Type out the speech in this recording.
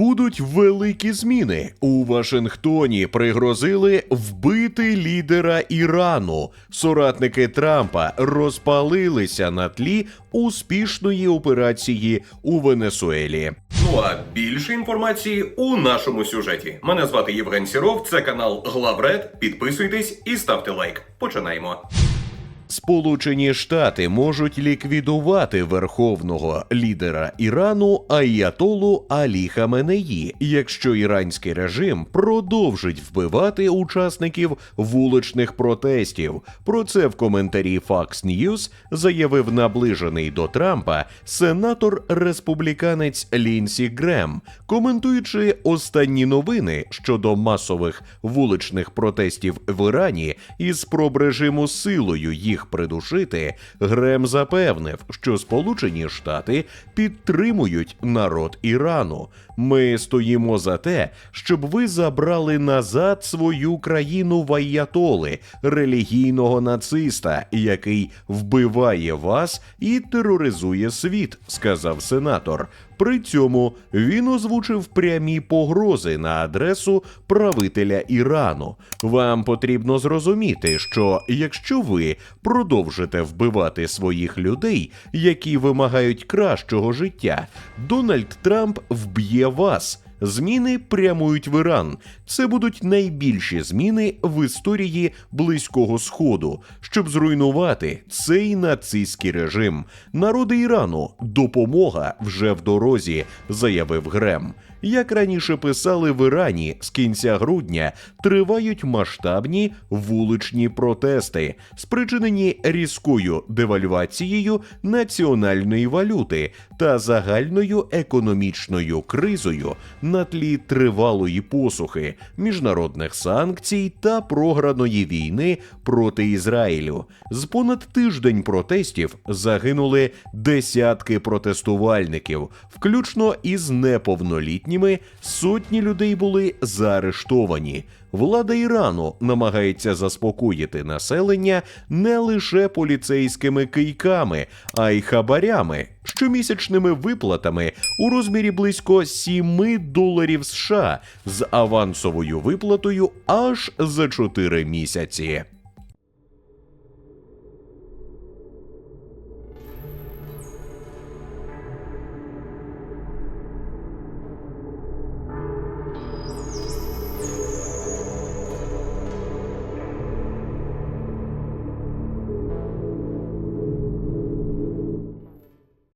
Будуть великі зміни. У Вашингтоні пригрозили вбити лідера Ірану. Соратники Трампа розпалилися на тлі успішної операції у Венесуелі. Ну а більше інформації у нашому сюжеті. Мене звати Євген Сіров, це канал Главред. Підписуйтесь і ставте лайк. Починаємо. Сполучені Штати можуть ліквідувати верховного лідера Ірану Аятолу Алі Хаменеї, якщо іранський режим продовжить вбивати учасників вуличних протестів. Про це в коментарі Fox News заявив наближений до Трампа сенатор республіканець Лінсі Грем, коментуючи останні новини щодо масових вуличних протестів в Ірані і спроб режиму силою їх придушити, Грем запевнив, що Сполучені Штати підтримують народ Ірану. Ми стоїмо за те, щоб ви забрали назад свою країну в Аятоли, релігійного нациста, який вбиває вас і тероризує світ, сказав сенатор. При цьому він озвучив прямі погрози на адресу правителя Ірану. Вам потрібно зрозуміти, що якщо ви продовжите вбивати своїх людей, які вимагають кращого життя, Дональд Трамп вб'є вас. Зміни прямують в Іран. Це будуть найбільші зміни в історії Близького Сходу, щоб зруйнувати цей нацистський режим. Народи Ірану допомога вже в дорозі, заявив Грем. Як раніше писали в Ірані, з кінця грудня тривають масштабні вуличні протести, спричинені різкою девальвацією національної валюти та загальною економічною кризою на тлі тривалої посухи, міжнародних санкцій та програної війни проти Ізраїлю. З понад тиждень протестів загинули десятки протестувальників, включно із неповнолітніми. Сотні людей були заарештовані. Влада Ірану намагається заспокоїти населення не лише поліцейськими кийками, а й хабарями, щомісячними виплатами у розмірі близько 7 доларів США з авансовою виплатою аж за 4 місяці.